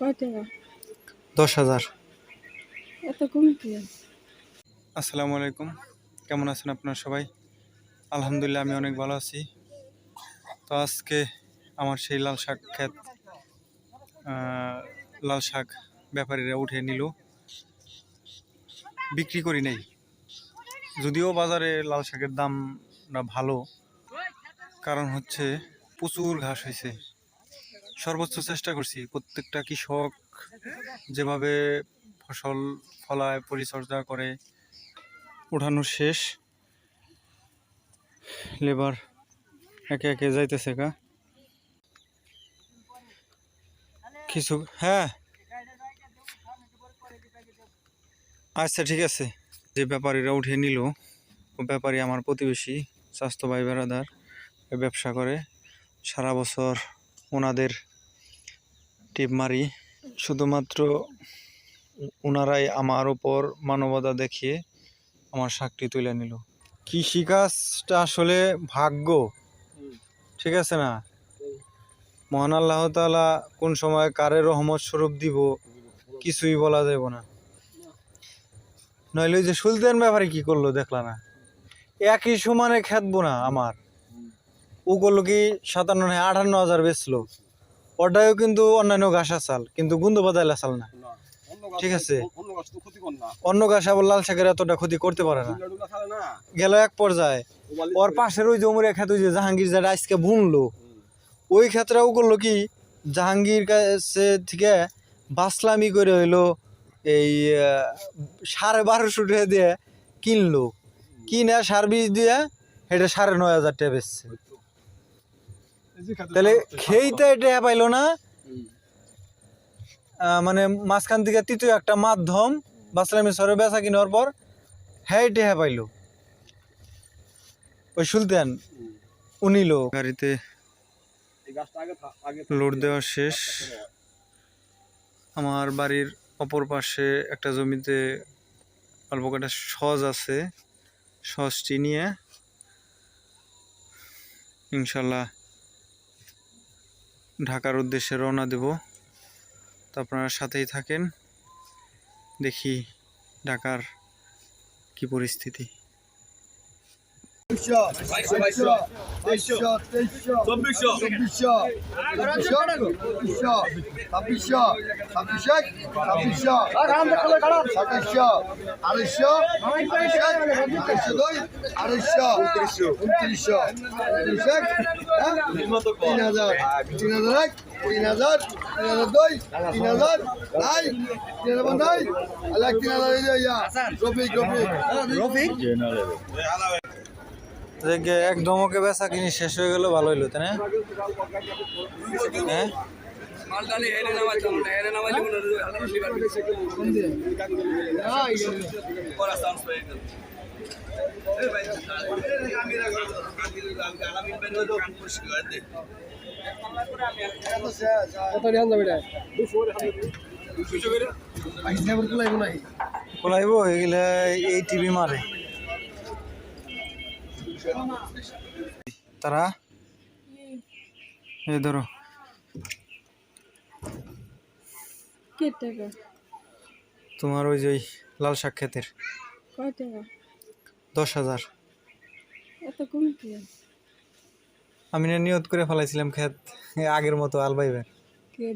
কয় টাকা? দশ হাজার। এত কম কি? আসসালামু আলাইকুম। কেমন আছেন আপনারা সবাই? আলহামদুলিল্লাহ আমি অনেক ভালো আছি। তো আজকে আমার সেই লাল শাক ক্ষেত লাল শাক ব্যাপারীরা উঠে নিল। বিক্রি করি নাই। যদিও বাজারে লাল শাকের দামটা ভালো কারণ হচ্ছে প্রচুর ঘাস হয়েছে। সর্বোচ্চ চেষ্টা করছি। প্রত্যেকটা কৃষক যেভাবে ফসল, ফলায় পরিচর্যা করে উঠানো শেষ। লেবার একে একে যাইতেছে গা। কিছু হ্যাঁ। আচ্ছা ঠিক আছে। যে ব্যাপারীরা উঠিয়ে নিল, ও ব্যাপারী আমার প্রতিবেশী স্বাস্থ্য ভাই বেড়াদার ব্যবসা করে। সারা বছর ওনাদের টিপ মারি। শুধুমাত্র ওনারাই আমার ওপর মানবতা দেখিয়ে আমার শাকটি তুলে নিল। কৃষিকাজটা আসলে ভাগ্য। ঠিক আছে না? মহান আল্লাহ তাআলা কোন সময় কারে রহমত স্বরূপ দিব কিছুই বলা যাবে না। নইলে যে সুলতান ব্যাপারে কি করল দেখলা না? একই সমানে খেতবো না আমার। ও করল কি সাতান্ন আটান্ন হাজার বেচলো। ওটাও কিন্তু অন্যান্য ঘাসা চাল কিন্তু গুন্দ বাদাইলা চাল না। ঠিক আছে। অন্য গাছ আবার লাল শাকের এতটা ক্ষতি করতে পারে না। গেল এক পর্যায়ে। ওর পাশের ওই জমুরিয়া খেত যে জাহাঙ্গীর যেটা আজকে বুনলো ওই ক্ষেত্রেও করল কি? জাহাঙ্গীর কাছে থেকে বাসলামি করে হইল এই সাড়ে বারোশো টাকা দিয়ে কিনলো। কিনে সার বীজ দিয়ে এটা সাড়ে নয় হাজার টাকা বেচছে। যে তাহলে খেইতে এটা পাইলো না। মানে মাঝখান থেকে তৃতীয় একটা মাধ্যম, বাসলামি সরে বেচা কিনার পর হ্যাঁ টেহা পাইলো। ওই সুলতান। উনিলো গাড়িতে লোড দেওয়া শেষ। আমার বাড়ির অপর পাশে একটা জমিতে অল্প কটা সজ আছে। সজটি নিয়ে ইনশাল্লাহ ঢাকার উদ্দেশ্যে রওনা দেব। তো আপনারা সাথেই থাকেন। দেখি ঢাকার কি পরিস্থিতি। বাইশশো, বাইশশো, তেইশশো, চব্বিশশো, চব্বিশশো, পঁচিশশো, পঁচিশশো, ছাব্বিশশো, ছাব্বিশশো, ছাব্বিশশো, সাতাশশো, আড়াইশো, আড়াইশো, দুই, আড়াইশো, উনত্রিশশো, উনত্রিশশো, হ্যাঁ? তিন হাজার, তিন হাজার এক, তিন হাজার, তিন হাজার দুই, তিন হাজার, নাই, তিন হাজার নাই, আলাক তিন হাজার ইয়া, রফিক, রফিক। এক ধমকে বেচা কিনি শেষ হয়ে গেল ভালো হইল তাই না? হ্যাঁ? এগুলা এই টিভি মারে। তারা? এই ধরো। তোমার ওই যে লাল শাক ক্ষেতের। দশ হাজার। আমি না নিয়ত করে ফেলাইছিলাম এই আগের মতো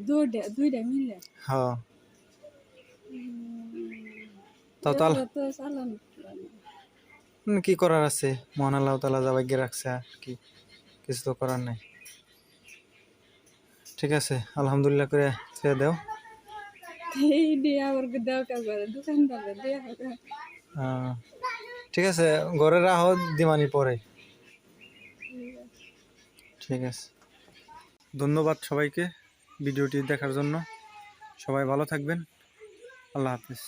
দুইটা দুইটা হ্যাঁ। তাও তো আল- এগুলো তো চালান হুম, কি করার আছে? মহান আল্লাহ তালা যা ভাগ্যে রাখছে আর কি। কিছু তো করার নাই। ঠিক আছে আলহামদুলিল্লাহ করে ছেড়ে দাও। ঠিক আছে ঘরে রাহো দিমানি পরে। ঠিক আছে। ধন্যবাদ সবাইকে ভিডিওটি দেখার জন্য। সবাই ভালো থাকবেন। আল্লাহ হাফিজ।